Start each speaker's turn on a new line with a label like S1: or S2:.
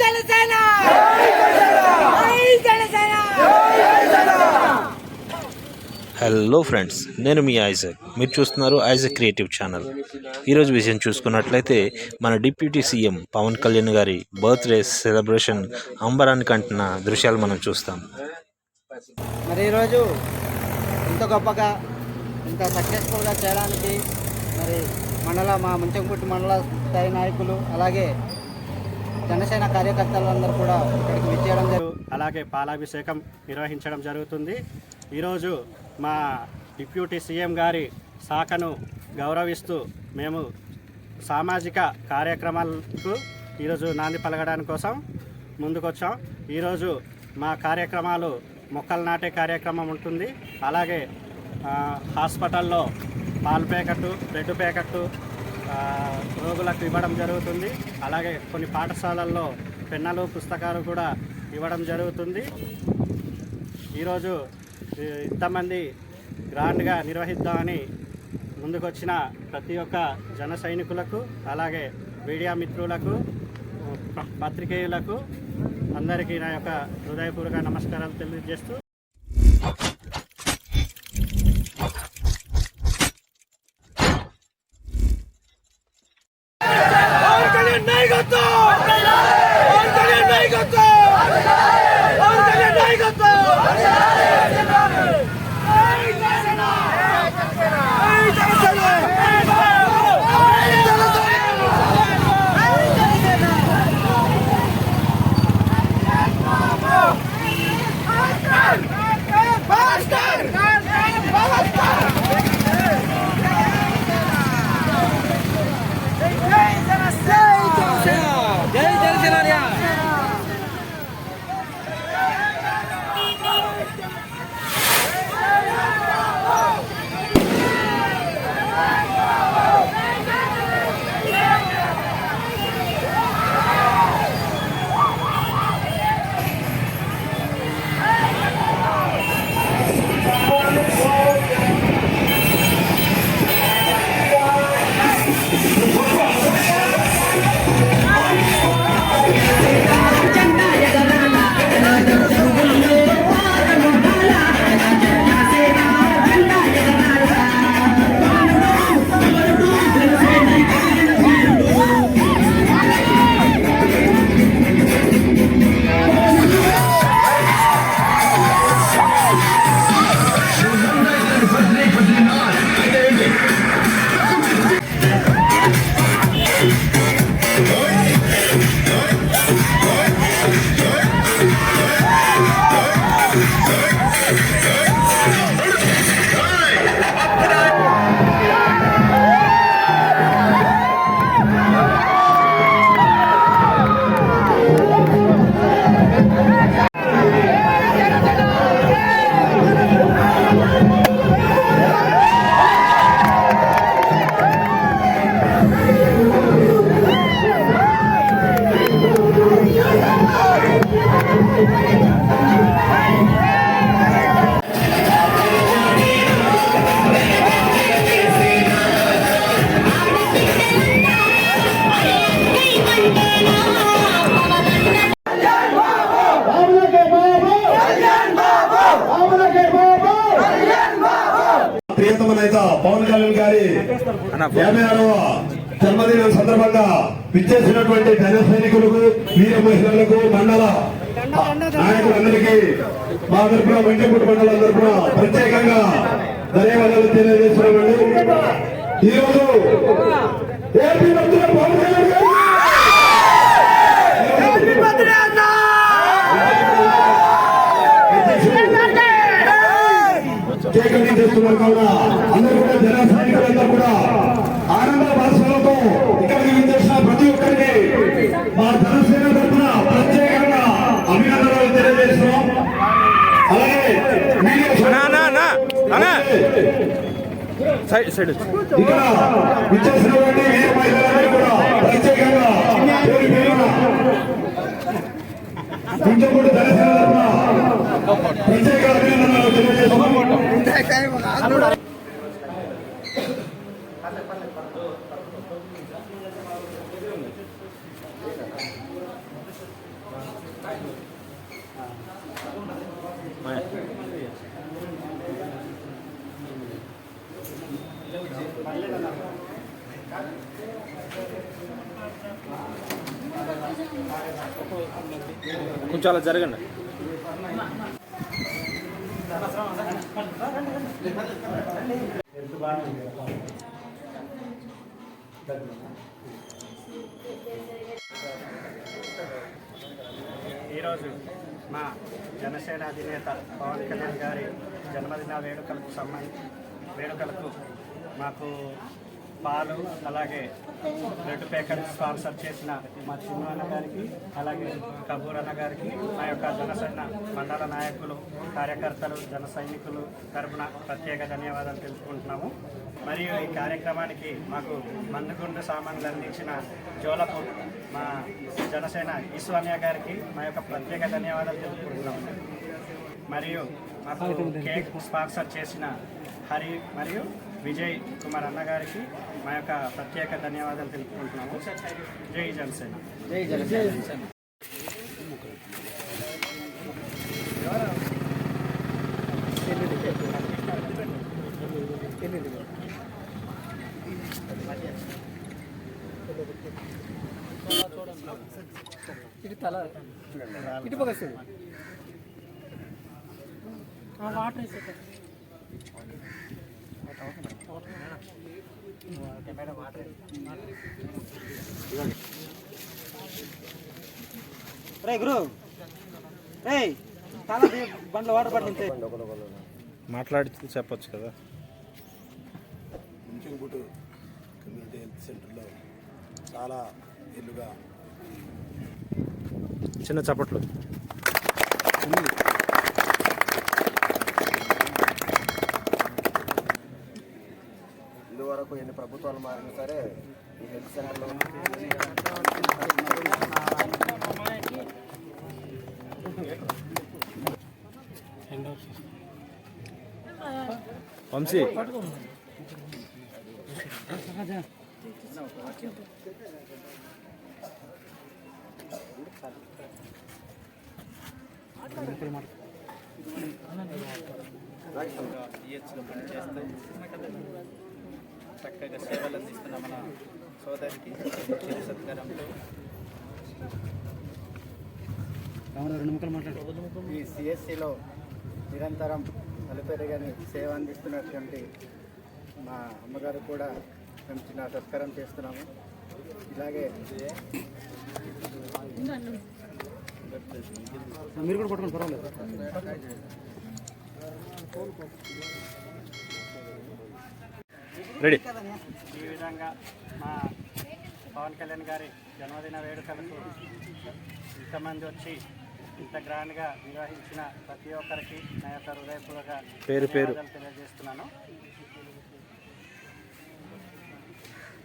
S1: జనసేన! జై Janasena
S2: hello friends నేను మీ Isaac. మీరు చూస్తున్నారు ఐజక్ క్రియేటివ్ ఛానల్. ఈరోజు విషయం చూసుకున్నట్లయితే మన డిప్యూటీ సీఎం పవన్ కళ్యాణ్ గారి బర్త్డే సెలబ్రేషన్ అంబరానికి అంటున్న దృశ్యాలు మనం చూస్తాం.
S3: మరి ఈరోజు ఇంత గొప్పగా ఇంత సక్సెస్ఫుల్గా చేయడానికి మరి మండల మా ముంచంపుట్టి మండల స్థాయి నాయకులు అలాగే జనసేన కార్యకర్తలందరూ కూడా ఇక్కడికి విచ్చేయడం
S4: అలాగే పాలాభిషేకం నిర్వహించడం జరుగుతుంది. ఈరోజు మా డిప్యూటీ సీఎం గారి శాఖను గౌరవిస్తూ మేము సామాజిక కార్యక్రమాలకు ఈరోజు నాంది పలకడానికి కోసం ముందుకొచ్చాం. ఈరోజు మా కార్యక్రమాలు మొక్కలు నాటే కార్యక్రమం ఉంటుంది. అలాగే హాస్పిటల్లో పాలు ప్యాకెట్టు బ్రెడ్ ప్యాకెట్టు రోగులకు ఇవ్వడం జరుగుతుంది. అలాగే కొన్ని పాఠశాలల్లో పెన్నలు పుస్తకాలు కూడా ఇవ్వడం జరుగుతుంది. ఈరోజు ఇంతమంది గ్రాండ్గా నిర్వహిద్దామని ముందుకొచ్చిన ప్రతి ఒక్క జన సైనికులకు అలాగే మీడియా మిత్రులకు పత్రికేయులకు అందరికీ నా యొక్క హృదయపూర్వక నమస్కారాలు తెలియజేస్తూ
S1: పవన్ కళ్యాణ్ నాయకత్వం పవన్
S5: యాభై ఆరవ జన్మదినం సందర్భంగా విచ్చేసినటువంటి జన సైనికులకు వీర మహిళలకు మండల నాయకులందరికీ మా తరఫున వెంకటపూడి మండలం తరఫున ప్రత్యేకంగా ధన్యవాదాలు తెలియజేస్తున్నామండి. ఈరోజు ఏపీ మంత్రులు పవన్ కళ్యాణ్ గారు కేకలు చేస్తున్నారు కావున అందరూ కూడా జన సైనికులందరూ కూడా ఆనంద భాషలతో ఇక్కడికి విచ్చేసిన ప్రతి ఒక్కరికి మా జనసేన తరఫున ప్రత్యేకంగా అభినందనలు తెలియజేస్తున్నాం. అలాగే ఇక్కడ విచ్చేసినటువంటి కొంచెం
S2: అలా జరగండి దగ్గర
S4: ఈరోజు మా జనసేన అధినేత పవన్ కళ్యాణ్ గారి జన్మదిన వేడుకలకు సంబంధించి వేడుకలకు మాకు పాలు అలాగే రెడ్ పేకర్ స్పాన్సర్ చేసిన మా చిన్న అన్న గారికి అలాగే కబూర్ అన్న గారికి మా యొక్క జనసేన మండల నాయకులు కార్యకర్తలు జన సైనికులు తరఫున ప్రత్యేక ధన్యవాదాలు తెలుపుకుంటున్నాము. మరియు ఈ కార్యక్రమానికి మాకు మందుగుండు సామాన్లు అందించిన జోలపూర్ మా జనసేన ఈశ్వర్య గారికి మా యొక్క ప్రత్యేక ధన్యవాదాలు తెలుపుకుంటున్నాము. మరియు మాకు కేక్ స్పాన్సర్ చేసిన హరి మరియు విజయ్ కుమార్ అన్న గారికి మా యొక్క ప్రత్యేక ధన్యవాదాలు తెలుపుకుంటున్నాము. జై జనసేన.
S3: జై జనసేన.
S1: ఇటు తల ఇటు పక్క వస్తుంది వాటర్ వేసేట
S3: రే గురు. రే తల బండ్లో వాటర్ పట్టించే
S2: మాట్లాడి చెప్పొచ్చు కదా.
S6: ముంచింగుటు కమ్యూనిటీ హెల్త్ సెంటర్లో చాలా ఏళ్ళుగా
S2: చిన్న చప్పట్లు.
S6: వరకు ఎన్ని ప్రభుత్వాలు మారినా సరే ఈ హెల్త్ సెంటర్లో
S2: వంశీ
S7: డిహెచ్లో పనిచేస్తూ చక్కగా సేవలు అందిస్తున్న మన సోదరికి చిరు సత్కారంతో.
S3: ఈ సిఎస్సిలో నిరంతరం అలుపెరగని సేవ అందిస్తున్నటువంటి మా అమ్మగారు కూడా మేము చిన్న సత్కారం చేస్తున్నాము. ఇలాగే మీరు కూడా పట్టుకోండి పర్వాలేదు.
S2: రెడీ.
S4: ఈ విధంగా మా పవన్ కళ్యాణ్ గారి జన్మదిన వేడుకలకు ఇంతమంది వచ్చి ఇంత గ్రాండ్గా నిర్వహించిన ప్రతి ఒక్కరికి నా యొక్క హృదయపూర్వక
S2: పేరు
S4: తెలియజేస్తున్నాను.